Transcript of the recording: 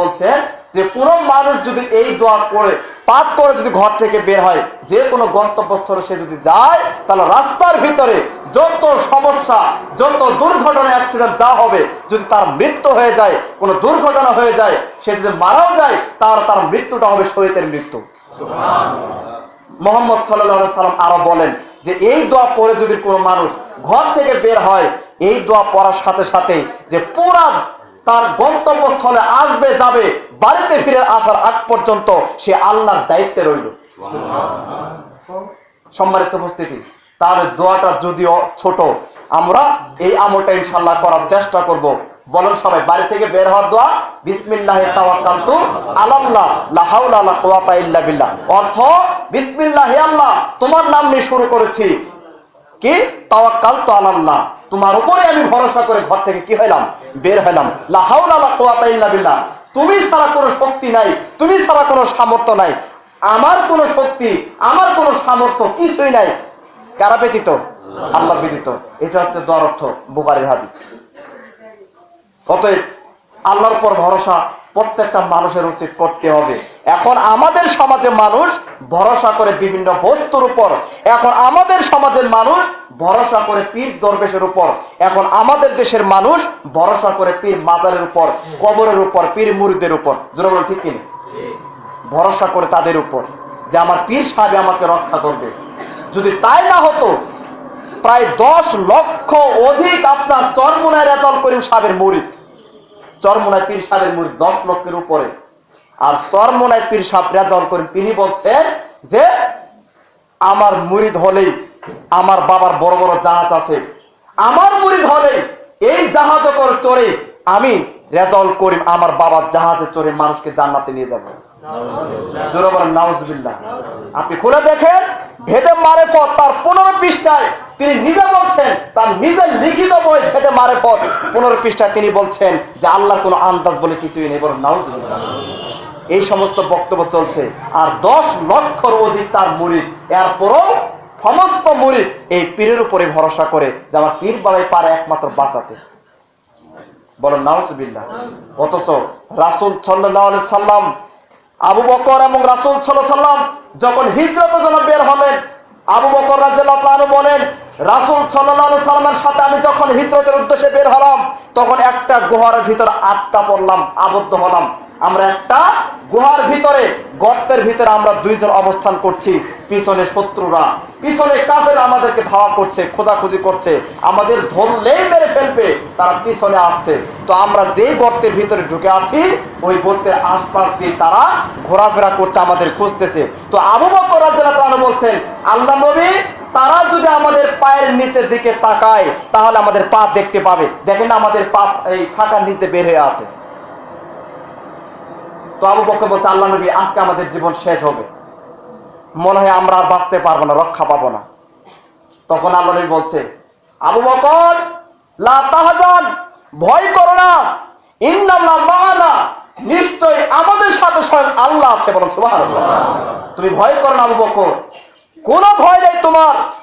বলছেন যে কোন মানুষ যদি এই দোয়া করে পাঠ করে যদি ঘর থেকে বের হয়, যে কোনো গন্তব্যস্থলে সে যদি যায়, তাহলে রাস্তার ভিতরে যত সমস্যা, যত দুর্ঘটনা অ্যাক্সিডেন্ট যা হবে, যদি তার মৃত্যু হয়ে যায়, কোনো দুর্ঘটনা হয়ে যায়, সে যদি মারাও যায়, তাহলে তার মৃত্যুটা হবে শহীদের মৃত্যু। মোহাম্মদ সাল্লাহ সাল্লাম আরও বলেন যে এই দোয়া পরে যদি কোনো মানুষ ঘর থেকে বের হয়, এই দোয়া পড়ার সাথে সাথে যে পুরা তার গন্তব্যস্থলে আসবে, যাবে, বাড়িতে ফিরে আসার আগ পর্যন্ত সে আল্লাহর দায়িত্বে রইল। সম্মানিত উপস্থিতি, তার দোয়াটা যদিও ছোট, আমরা এই আমলটা ইনশাল্লাহ করার চেষ্টা করব। বলেন সবাই, বাড়ি থেকে বের হওয়ার দোয়া, বিসমিল্লাহ তাওয়াক্কালতু আলাল্লাহ, লা হাওলা ওয়ালা কুওয়াতা ইল্লা বিল্লাহ। অর্থ, বিসমিল্লাহ হে আল্লাহ, তোমার নাম নিয়ে শুরু করেছি। কি? তাওয়াক্কালতু আলাল্লাহ। তোমার উপরে আমি ভরসা করে ঘর থেকে কি হইলাম? বের হইলাম। লা হাওলা ওয়ালা কুওয়াতা ইল্লা বিল্লাহ। তুমি ছাড়া কোনো শক্তি নাই। তুমি ছাড়া কোনো সামর্থ্য নাই। আমার কোনো শক্তি, আমার কোনো সামর্থ্য কিছুই নাই। কারা ব্যতীত? আল্লাহ ব্যতীত। এটা হচ্ছে দর অর্থ। বুকারের হাদিস। অতএব আল্লাহর পর ভরসা প্রত্যেকটা মানুষের উচিত করতে হবে। এখন আমাদের সমাজে মানুষ ভরসা করে বিভিন্ন বস্তুর উপর। এখন আমাদের সমাজের মানুষ ভরসা করে পীর দরবেশের উপর। এখন আমাদের দেশের মানুষ ভরসা করে পীর মাজারের উপর, কবরের উপর, পীর মুরিদের উপর। যেটা বলো ঠিক কিনা? ভরসা করে তাদের উপর যে আমার পীর সাহেব আমাকে রক্ষা করবে। যদি তাই না হতো, প্রায় দশ লক্ষ অধিক আপনার চরমুনায় রেজাল করিম সাহেবের মুরিদ। চরমুনায় পীর সাহেবের মুরিদ দশ লক্ষের উপরে। আর চরমুনায় পীর সাহেব রেজাল করিম, তিনি বলছেন যে, আমার মুরিদ হলেই আমার বাবার বড় বড় জাহাজ আছে। আমার মুরিদ হলেই এই জাহাজ করে চড়ে আমি রেজাল করিম আমার বাবার জাহাজে চড়ে মানুষকে জান্নাতে নিয়ে যাব। আপনি খুলে দেখেন, ভেদে মারে পর তার পনেরো পৃষ্ঠায় তিনি নিজে বলছেন তার নিজের লিখিত বই ভেদে মারে পথ পনেরো পৃষ্ঠায় তিনি বলছেন যে আল্লাহর কোনো আন্দাজ বলে কিছুই নেই বলেন নাউজুবিল্লাহ এই সমস্ত বক্তব্য চলছে। আর দশ লক্ষর অধিক তার মুরিদ। এরপরও সমস্ত মুরিদ এই পীরের উপরে ভরসা করে যে আমার পীর বাবাই পারে একমাত্র বাঁচাতে। বলেন নাউজুবিল্লাহ অথচ রাসুল সাল্লাহ সাল্লাম, আবু বকর এবং রাসুল সাল্লাম যখন হিজরতের জন্য বের হলেন, আবু বকর রাজু বলেন রাসুল সাল্লাহ সাল্লামের সাথে আমি যখন হিজরতের উদ্দেশ্যে বের হলাম, তখন একটা গুহার ভিতর আটকা পড়লাম, আবদ্ধ হলাম। আমরা একটা গুহার ভিতরে, গর্তের ভিতরে আমরা দুইজন অবস্থান করছি, পিছনে শত্রুরা। পিছনে কাফের আমাদেরকে ধাওয়া করছে, খোঁজাখুঁজি করছে। আমাদের ধরলেই মেরে ফেলবে, তারা পিছনে আসছে। তো আমরা যেই গর্তের ভিতরে ঢুকে আছি, ওই গর্তের আশপাশ দিয়ে তারা ঘোরাফেরা করছে, আমাদের খুঁজতেছে। তো আবু বকর রাদিয়াল্লাহু বলছেন, আল্লাহ নবী তারা যদি আমাদের পায়ের নিচের দিকে তাকায়, তাহলে আমাদের পা দেখতে পাবে। দেখেন না, আমাদের পা এই ফাঁকার নিচে বের হয়ে আছে। তো আবু বকর বলছে, আল্লাহ নবী, আজকে আমাদের জীবন শেষ হবে। মনে হয় আমরা আর বাঁচতে পারব না, রক্ষা পাবো না। তখন আল্লাহ নবী বলছে, আবু বকর, লা তাহজান, ভয় করো না। ইন্নাল্লাহ নিশ্চয় আমাদের সাথে স্বয়ং আল্লাহ আছে বলো সুবহানাল্লাহ। তুমি ভয় করো না, আবু বকর। কোনো ভয় নেই তোমার।